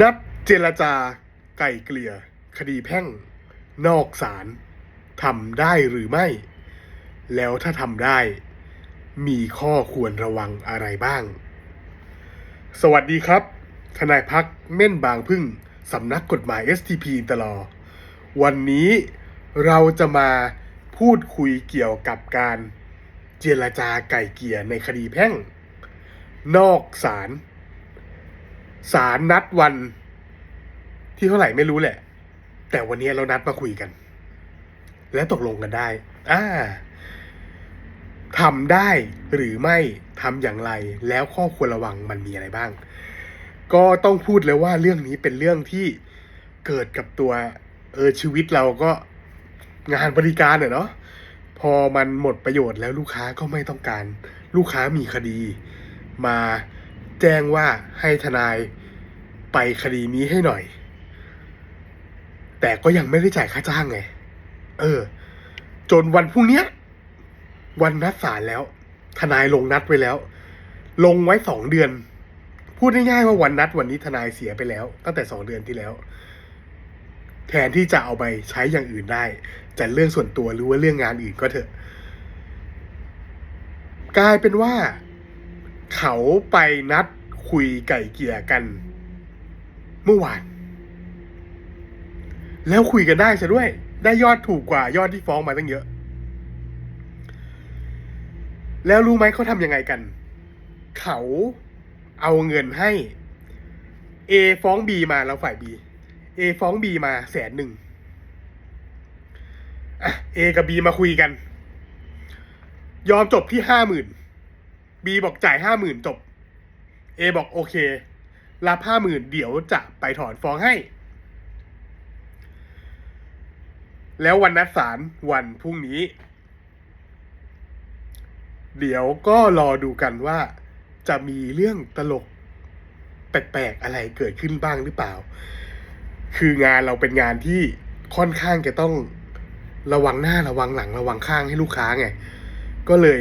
นัดเจรจาไก่เกลี่ย คดีแพ่ง นอกศาลทำได้หรือไม่ แล้วถ้าทำได้ มีข้อควรระวังอะไรบ้าง สวัสดีครับ ทนายพักเม่นบางพึ่งสำนักกฎหมาย STP ตลอวันนี้เราจะมาพูดคุยเกี่ยวกับการเจรจาไก่เกลี่ยในคดีแพ่ง นอกศาล ศาลนัดวันที่เท่าไหร่ไม่รู้แหละ แต่วันนี้เรานัดมาคุยกัน และตกลงกันได้อ่าทำได้หรือไม่ทำอย่างไร แล้วข้อควรระวังมันมีอะไรบ้าง ก็ต้องพูดเลยว่าเรื่องนี้เป็นเรื่องที่เกิดกับตัวเออชีวิตเราก็งานบริการเนาะพอมันหมดประโยชน์แล้วลูกค้าก็ไม่ต้องการ ลูกค้ามีคดี มาแจ้งว่าให้ทนาย ไปคดีนี้ให้หน่อย แต่ก็ยังไม่ได้จ่ายค่าจ้างไง เออ จนวันพรุ่งนี้วันนัดศาลแล้ว ทนายลงนัดไว้แล้ว ลงไว้สองเดือน พูดง่ายๆว่าวันนัดวันนี้ทนายเสียไปแล้ว ตั้งแต่สองเดือนที่แล้ว แทนที่จะเอาไปใช้อย่างอื่นได้จะเรื่องส่วนตัวหรือว่าเรื่องงานอื่นก็เถอะ กลายเป็นว่า เขาไปนัดคุยไก่เกลี่ยกัน เมื่อวาน แล้วคุยกันได้ซะด้วย ได้ยอดถูกกว่ายอดที่ฟ้องมาตั้งเยอะ แล้วรู้ไหมเขาทำยังไงกัน เขาเอาเงินให้ A ฟ้อง B มาแล้วฝ่าย B A ฟ้อง B มาแสนหนึ่งอะ A กับ B มาคุยกัน ยอมจบที่ห้าหมื่น B บอกจ่ายห้าหมื่นจบ A บอกโอเค รับห้าหมื่นเดี๋ยวจะไปถอนฟ้องให้ แล้ววันนัดศาลวันพรุ่งนี้ เดี๋ยวก็รอดูกันว่าจะมีเรื่องตลกแปลกๆอะไรเกิดขึ้นบ้างหรือเปล่า คืองานเราเป็นงานที่ค่อนข้างจะต้องระวังหน้าระวังหลังระวังข้างให้ลูกค้าไง ก็เลย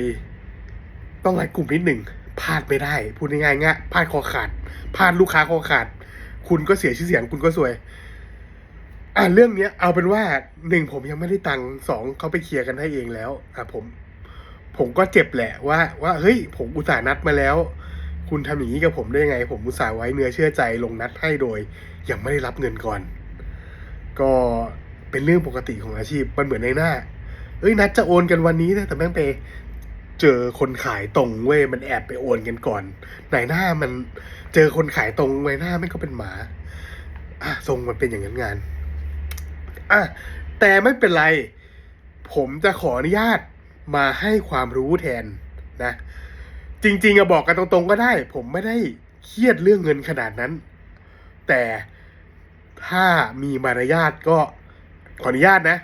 ต้องหลายกลุ่มนิดหนึ่งพลาดไม่ได้ พูดง่ายๆง่ายพลาดคอขาด พลาดลูกค้าคอขาด คุณก็เสียชื่อเสียงคุณก็สวย อะเรื่องเนี้ย เอาเป็นว่าหนึ่งผมยังไม่ได้ตังค์สองเขาไปเคลียร์กันให้เองแล้ว อะผม ผมก็เจ็บแหละว่า ว่าเฮ้ย ผมอุตส่าห์นัดมาแล้ว คุณทำอย่างนี้กับผมได้ยังไง ผมอุตส่าห์ไว้เนื้อเชื่อใจลงนัดให้โดย ยังไม่ได้รับเงินก่อน ก็เป็นเรื่องปกติของอาชีพมันเหมือนในหน้าเอ้ยนัดจะโอนกันวันนี้นะแต่แม่งไป เจอคนขายตรงเว้ยมันแอบไปโอนกันก่อนไหนหน้ามันเจอคนขายตรงไว้หน้าไม่ก็เป็นหมาอะทรงมันเป็นอย่างนั้นงานอะแต่ไม่เป็นไร ผมจะขออนุญาตมาให้ความรู้แทนนะ จริงๆอะบอกกันตรงๆก็ได้ ผมไม่ได้เครียดเรื่องเงินขนาดนั้น แต่ถ้ามีมารยาทก็ขออนุญาตนะ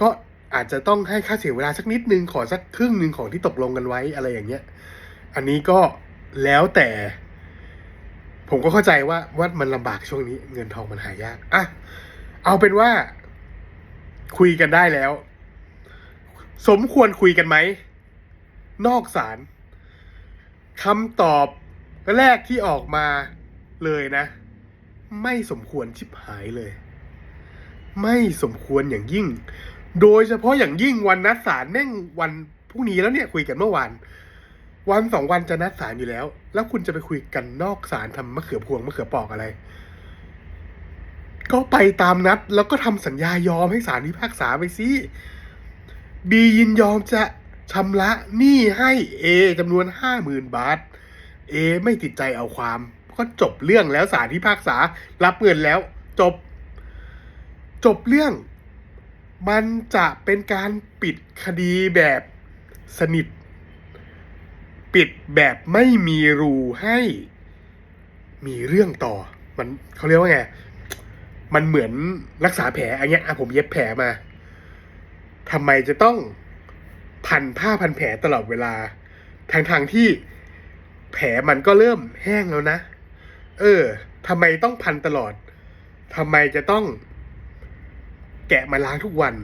ก็ อาจจะต้องให้ค่าเสียเวลาสักนิดนึงขอสักครึ่งหนึ่งของที่ตกลงกันไว้อะไรอย่างเงี้ย อันนี้ก็แล้วแต่ ผมก็เข้าใจว่าว่ามันลำบากช่วงนี้ เงินทองมันหายากอะเอาเป็นว่า คุยกันได้แล้ว สมควรคุยกันไหม นอกศาลคำตอบแรกที่ออกมาเลยนะ ไม่สมควรชิบหายเลย ไม่สมควรอย่างยิ่ง โดยเฉพาะอย่างยิ่งวันนัดศาลแม่งวันพรุ่งนี้แล้วเนี่ยคุยกันเมื่อวาน วันสองวันจะนัดศาลอยู่แล้ว แล้วคุณจะไปคุยกันนอกศาลทำมะเขือพวงมะเขือปอกอะไร ก็ไปตามนัดแล้วก็ทำสัญญายอมให้ศาลพิพากษาไปสิบียินยอมจะชำระหนี้ให้เอจำนวนห้าหมื่นบาทเอไม่ติดใจเอาความ ก็จบเรื่องแล้วศาลพิพากษารับเงินแล้ว จบ จบเรื่อง มันจะเป็นการปิดคดีแบบสนิท ปิดแบบไม่มีรูให้มีเรื่องต่อ มันเขาเรียกว่าไง มันเหมือนรักษาแผลอันเนี้ยอะผมเย็บแผลมาทำไมจะต้องพันผ้าพันแผลตลอดเวลาทางทางที่แผลมันก็เริ่มแห้งแล้วนะ เออทำไมต้องพันตลอดทำไมจะต้อง แกะมาล้างทุกวัน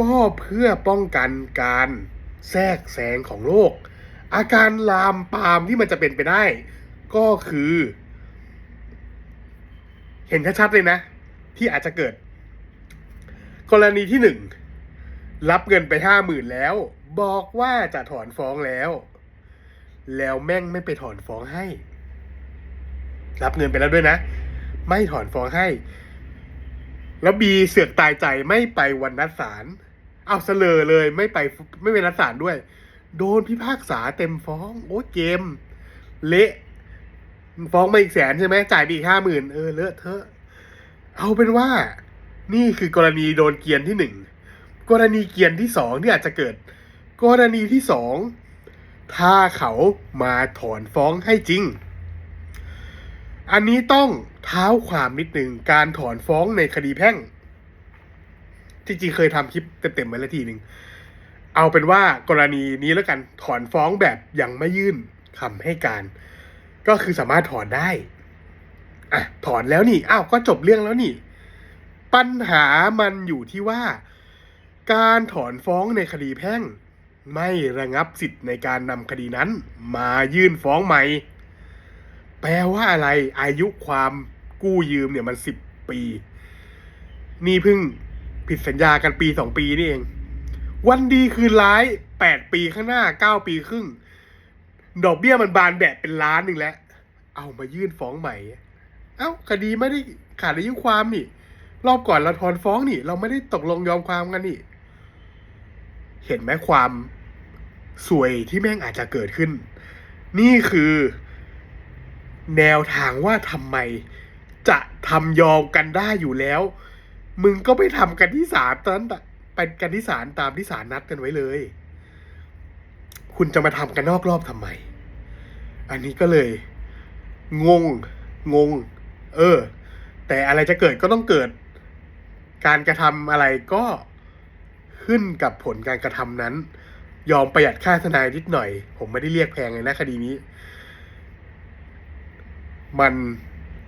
ก็เพื่อป้องกันการแทรกแซงของโรคอาการลามปามที่มันจะเป็นไปได้ ก็คือ เห็นชัดๆเลยนะ ที่อาจจะเกิด กรณีที่หนึ่งรับเงินไปห้าหมื่นแล้ว บอกว่าจะถอนฟ้องแล้ว แล้วแม่งไม่ไปถอนฟ้องให้ รับเงินไปแล้วด้วยนะ ไม่ถอนฟ้องให้ แล้วบีเสือกตายใจไม่ไปวันนัดศาลเอาเสลอเลยไม่ไปไม่ไปนัดศาลด้วย โดนพิพากษาเต็มฟ้อง โอ้เกม เละฟ้องมาอีกแสนใช่ไหมจ่ายไปอีกห้าหมื่นเออเลอะเทอะ เอาเป็นว่า นี่คือกรณีโดนเกียนที่หนึ่งกรณีเกียนที่สองที่อาจจะเกิด กรณีที่สองถ้าเขามาถอนฟ้องให้จริง อันนี้ต้องเท้าความนิดหนึ่งการถอนฟ้องในคดีแพ่ง จริงๆเคยทำคลิปเต็มๆไว้แล้วทีหนึ่งเอาเป็นว่ากรณีนี้แล้วกันถอนฟ้องแบบยังไม่ยื่นคำให้การ ก็คือสามารถถอนได้อะถอนแล้วนี่อ้าวก็จบเรื่องแล้วนี่ ปัญหามันอยู่ที่ว่า การถอนฟ้องในคดีแพ่ง ไม่ระงับสิทธิ์ในการนำคดีนั้น มายื่นฟ้องใหม่ แปลว่าอะไรอายุความกู้ยืมเนี่ยมันสิบปี นี่เพิ่งผิดสัญญากันปีสองปีนี่เอง วันดีคืนร้ายแปดปีข้างหน้าเก้าปีครึ่ง ดอกเบี้ยมันบานแบะเป็นล้านหนึ่งแล้ว เอามายื่นฟ้องใหม่ เอ้าคดีไม่ได้ขาดอายุความนี่ รอบก่อนเราถอนฟ้องนี่ เราไม่ได้ตกลงยอมความกันนี่ เห็นไหมความสวยที่แม่งอาจจะเกิดขึ้น นี่คือ แนวทางว่าทำไม จะทำยอมกันได้อยู่แล้ว มึงก็ไปทำกันที่ศาลตอนนั้นไปกันที่ศาลตามที่ศาลนัดกันไว้เลย คุณจะมาทำกันนอกรอบทำไม อันนี้ก็เลย งง งง เออ แต่อะไรจะเกิดก็ต้องเกิด การกระทำอะไรก็ขึ้นกับผลการกระทำนั้น ยอมประหยัดค่าทนายนิดหน่อย ผมไม่ได้เรียกแพงเลยนะคดีนี้ มัน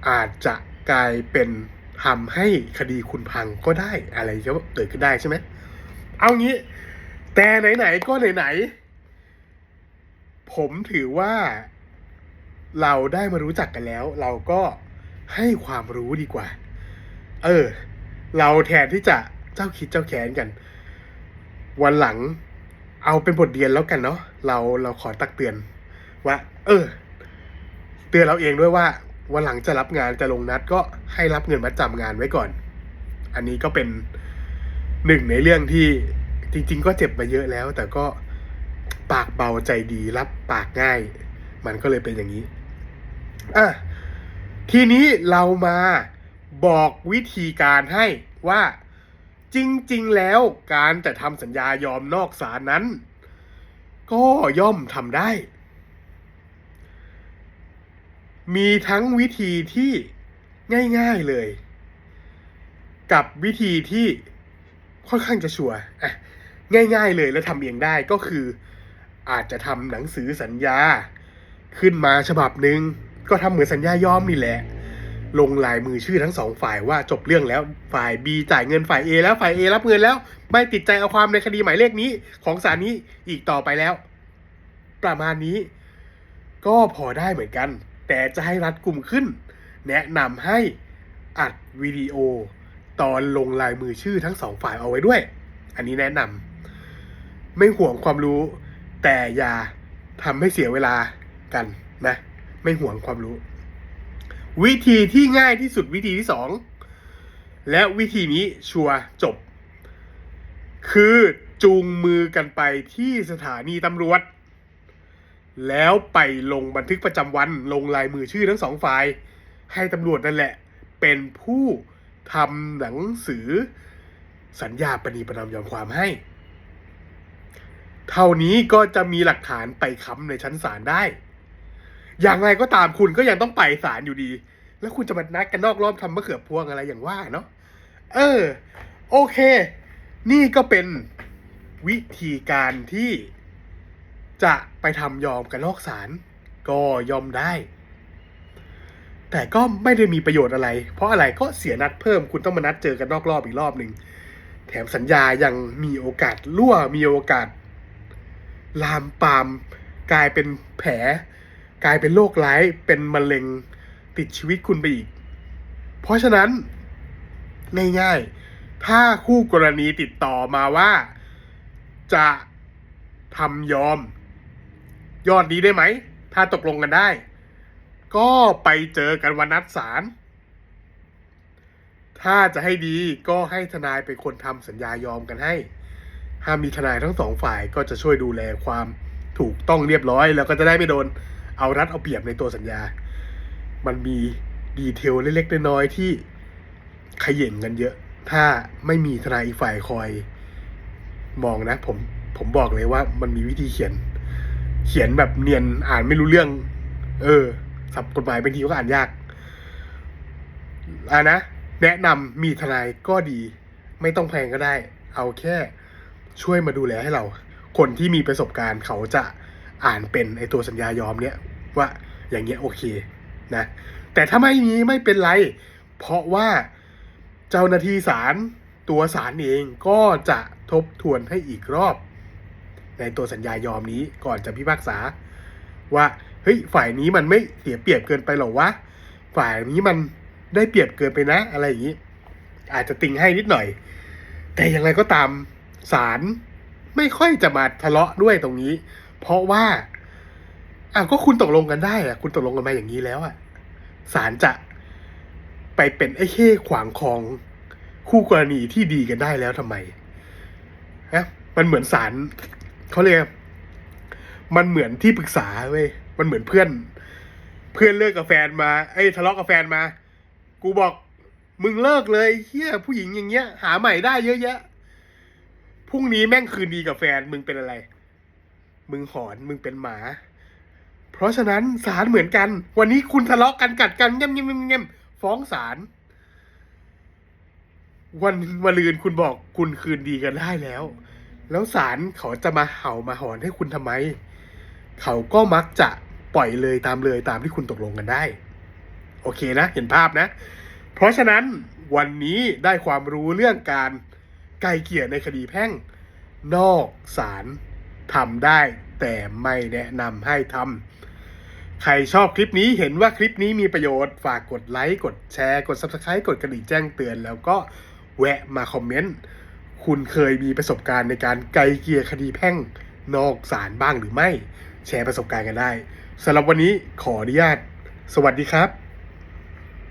อาจจะกลายเป็นทำให้คดีคุณพังก็ได้อะไรก็เกิดขึ้นได้ใช่ไหม เอางี้ แต่ไหนๆก็ไหนๆผมถือว่า เราได้มารู้จักกันแล้ว เราก็ให้ความรู้ดีกว่า เออ เราแทนที่จะเจ้าคิดเจ้าแค้นกัน วันหลังเอาเป็นบทเรียนแล้วกันเนาะเราเราขอตักเตือนว่า เออ เตือนเราเองด้วยว่าวันหลังจะรับงานจะลงนัดก็ให้รับเงินมาจำงานไว้ก่อน อันนี้ก็เป็นหนึ่งในเรื่องที่จริง ๆ ก็เจ็บมาเยอะแล้ว แต่ก็ปากเบาใจดีรับปากง่าย มันก็เลยเป็นอย่างนี้อะทีนี้เรามาบอกวิธีการให้ว่าจริง ๆ แล้วการจะทำสัญญายอมนอกศาลนั้น ก็ย่อมทำได้ มีทั้งวิธีที่ง่าย ๆเลย กับวิธีที่ค่อนข้างจะชัวร์อะง่าย ๆ เลยแล้วทำเองได้ก็คือ อาจจะทำหนังสือสัญญา ขึ้นมาฉบับหนึ่งก็ทำเหมือนสัญญายอมนี่แหละ ลงลายมือชื่อทั้งสองฝ่ายว่าจบเรื่องแล้วฝ่าย B จ่ายเงินฝ่าย A แล้วฝ่าย A รับเงินแล้ว ไม่ติดใจเอาความในคดีหมายเลขนี้ ของศาลนี้อีกต่อไปแล้ว ประมาณนี้ ก็พอได้เหมือนกัน แต่จะให้รัดกลุ่มขึ้น แนะนำให้อัดวิดีโอ ตอนลงลายมือชื่อทั้งสองฝ่ายเอาไว้ด้วย อันนี้แนะนำไม่ห่วงความรู้ แต่อย่าทำให้เสียเวลากันนะ ไม่ห่วงความรู้ วิธีที่ง่ายที่สุดวิธีที่สองและวิธีนี้ชัวร์จบ คือจูงมือกันไปที่สถานีตำรวจ แล้วไปลงบันทึกประจำวันลงลายมือชื่อทั้งสองฝ่าย ให้ตำรวจนั่นแหละ เป็นผู้ทำหนังสือสัญญาปณีประนอมยอมความให้ เท่านี้ก็จะมีหลักฐานไปค้ำในชั้นศาลได้ อย่างไรก็ตามคุณก็ยังต้องไปศาลอยู่ดี แล้วคุณจะมานัดกันนอกรอบทำมะเขือพวงอะไรอย่างว่าเนาะ เออ โอเค นี่ก็เป็นวิธีการที่ จะไปทำยอมกันนอกศาลก็ยอมได้ แต่ก็ไม่ได้มีประโยชน์อะไร เพราะอะไรก็เสียนัดเพิ่มคุณต้องมานัดเจอกันนอกรอบอีกรอบหนึ่งแถมสัญญายังมีโอกาสรั่วมีโอกาส ลามปาม กลายเป็นแผล กลายเป็นโรคร้ายเป็นมะเร็งติดชีวิตคุณไปอีก เพราะฉะนั้นง่ายๆ ถ้าคู่กรณีติดต่อมาว่าจะทำยอม ยอดนี้ได้ไหม ถ้าตกลงกันได้ ก็ไปเจอกันวันนัดศาลถ้าจะให้ดีก็ให้ทนายเป็นคนทำสัญญายอมกันให้ห้ามมีทนายทั้งสองฝ่ายก็จะช่วยดูแลความถูกต้องเรียบร้อย แล้วก็จะได้ไม่โดนเอารัดเอาเปรียบในตัวสัญญา มันมีดีเทลเล็กๆน้อยๆที่ขย่งกันเยอะ ถ้าไม่มีทนายอีกฝ่ายคอย มองนะ ผมผมบอกเลยว่ามันมีวิธีเขียน เขียนแบบเนียนอ่านไม่รู้เรื่อง เออสับกฎหมายบางทีก็อ่านยากอ่านะแนะนำมีทนายก็ดี ไม่ต้องแพงก็ได้ เอาแค่ ช่วยมาดูแลให้เรา คนที่มีประสบการณ์เขาจะอ่านเป็นไอตัวสัญญายอมเนี่ยว่าอย่างเงี้ยโอเคนะ แต่ถ้าไม่มีไม่เป็นไร เพราะว่าเจ้าหน้าที่ศาลตัวศาลเองก็จะทบทวนให้อีกรอบ ในตัวสัญญายอมนี้ก่อนจะพิพากษา ว่าเฮ้ยฝ่ายนี้มันไม่เสียเปรียบเกินไปหรอวะฝ่ายนี้มันได้เปรียบเกินไปนะ อะไรอย่างนี้ อาจจะติงให้นิดหน่อย แต่อย่างไรก็ตามศาลไม่ค่อยจะมาทะเลาะด้วยตรงนี้ เพราะว่าอ้าวก็คุณตกลงกันได้อะคุณตกลงกันมาอย่างนี้แล้วอะศาลจะไปเป็นไอ้เค้ขวางคองคู่กรณีที่ดีกันได้แล้วทำไมฮะมันเหมือนศาล เขาเรียกมันเหมือนที่ปรึกษาเว้ยมันเหมือนเพื่อน เพื่อนเลิกกับแฟนมาเอ้ทะเลาะกับแฟนมา กูบอกมึงเลิกเลยเฮียผู้หญิงอย่างเงี้ย หาใหม่ได้เยอะแยะพรุ่งนี้แม่งคืนดีกับแฟนมึงเป็นอะไร มึงหอนมึงเป็นหมา เพราะฉะนั้นศาลเหมือนกัน วันนี้คุณทะเลาะกันกัดกันเงี้ยเงี้ยเงี้ยฟ้องศาลวันวันลืนคุณบอกคุณคืนดีกันได้แล้ว แล้วศาลเขาจะมาเห่ามาหอนให้คุณทำไม เขาก็มักจะปล่อยเลยตามเลยตามที่คุณตกลงกันได้ โอเคนะ เห็นภาพนะ เพราะฉะนั้นวันนี้ได้ความรู้เรื่องการไกลเกี่ยในคดีแพ่ง นอกศาลทำได้แต่ไม่แนะนำให้ทำ ใครชอบคลิปนี้เห็นว่าคลิปนี้มีประโยชน์ฝากกดไลค์ กดแชร์ กด Subscribe กดกระดิ่งแจ้งเตือน แล้วก็แวะมาคอมเมนต์ คุณเคยมีประสบการณ์ในการไกลเกลี่ยคดีแพ่งนอกศาลบ้างหรือไม่ แชร์ประสบการณ์กันได้สำหรับวันนี้ขออนุญาต สวัสดีครับ